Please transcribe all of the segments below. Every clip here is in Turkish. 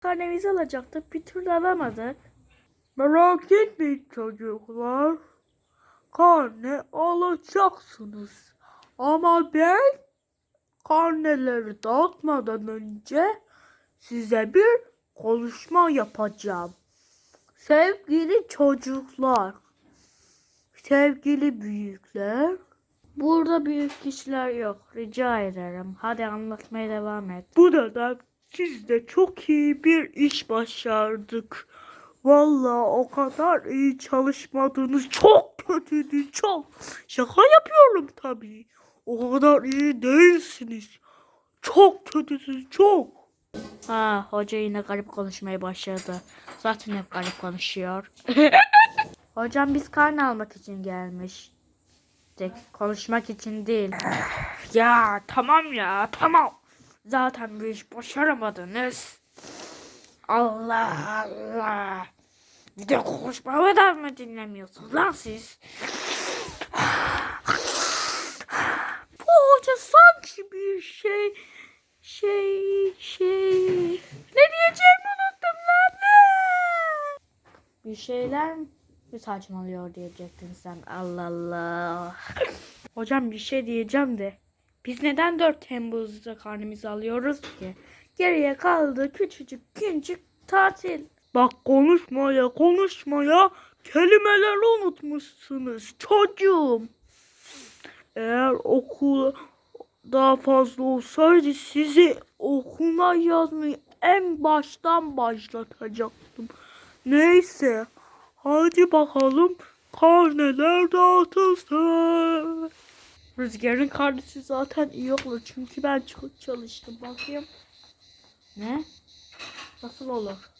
Karnemizi alacaktık. Bir türlü alamadık. Merak etmeyin çocuklar. Karne alacaksınız. Ama ben karneleri dağıtmadan önce size bir konuşma yapacağım. Sevgili çocuklar, sevgili büyükler, burada büyük kişiler yok. Rica ederim. Hadi anlatmaya devam et. Bu dönem siz de çok iyi bir iş başardık. Vallahi o kadar iyi çalışmadınız. Çok kötüydü çok. Şaka yapıyorum tabii. O kadar iyi değilsiniz. Çok kötüsünüz çok. Ha hoca yine garip konuşmaya başladı. Zaten hep garip konuşuyor. Hocam biz karne almak için gelmiş. Konuşmak için değil. ya tamam ya tamam. Zaten bir iş başaramadınız. Allah Allah. Bir de konuşmamı da mı dinlemiyorsunuz lan siz? Bu hoca sanki bir şey şey şey ne diyeceğimi unuttum lan bir şeyler mi saçmalıyor diyecektin sen Allah Allah hocam bir şey diyeceğim de biz neden 4 Temmuz'da karnemizi alıyoruz ki geriye kaldı küçücük küçük tatil bak konuşmaya konuşmaya kelimeler unutmuşsunuz çocuğum eğer okul daha fazla olsaydı sizi okuma yazmayı en baştan başlatacaktım. Neyse hadi bakalım karneler dağıtılsın. Rüzgar'ın karnesi zaten iyi olur çünkü ben çok çalıştım. Bakayım. Ne? Nasıl olur?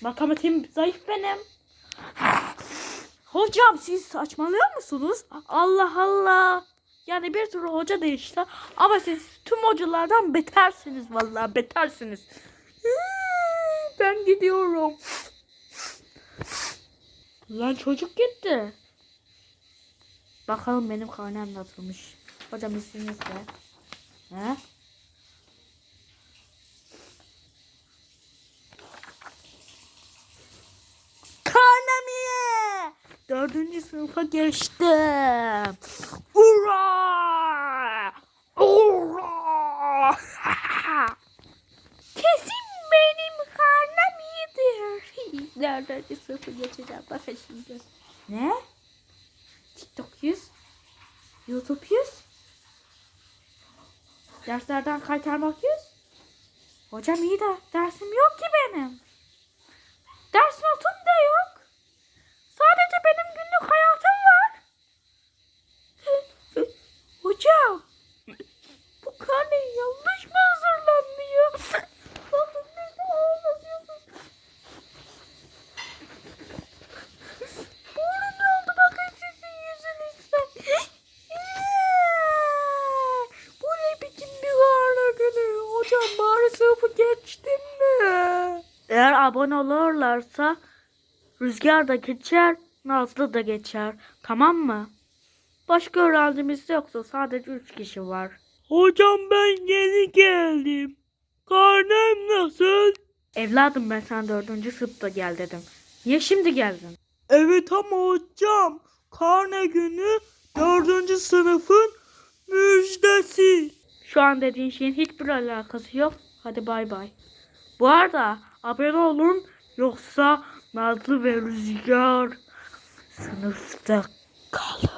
Matematiğim zayıf benim. Hocam siz saçmalıyor musunuz? Allah Allah. Yani bir sürü hoca değişti ama siz tüm hocalardan betersiniz vallahi betersiniz. Ben gidiyorum. Lan çocuk gitti. Bakalım benim karnem nasılmış. Hocam isminiz ne? He? Karnemiye! Dördüncü sınıfa geçtim. Ura! Ura! Kesin benim karnım iyidir. Dördüncü sınıfa geçeceğim. Bakın şimdi. Ne? TikTok 100. YouTube 100. Derslerden kaytarmak 100. Hocam iyi de dersim yok ki benim. Ders notum da yok. Sadece benim günlük hayatım var. Hocam. Bu karne yanlış mı hazırlandı ya? Bakın ne ağlatıyorsun. Burnum ne oldu bakın sizin yüzünüzden. Bu ne biçim bir karne günü? Hocam bari sınıfı geçtin mi? Eğer abone olurlarsa Rüzgar da geçer, Nazlı da geçer. Tamam mı? Başka öğrencimiz yoksa sadece üç kişi var. Hocam ben yeni geldim. Karnem nasıl? Evladım ben sana dördüncü sınıfta gel dedim. Niye şimdi geldin? Evet ama hocam karne günü dördüncü sınıfın müjdesi. Şu an dediğin şeyin hiçbir alakası yok. Hadi bay bay. Bu arada Haber olun yoksa Nazlı ve Rüzgar sınıfta kalır.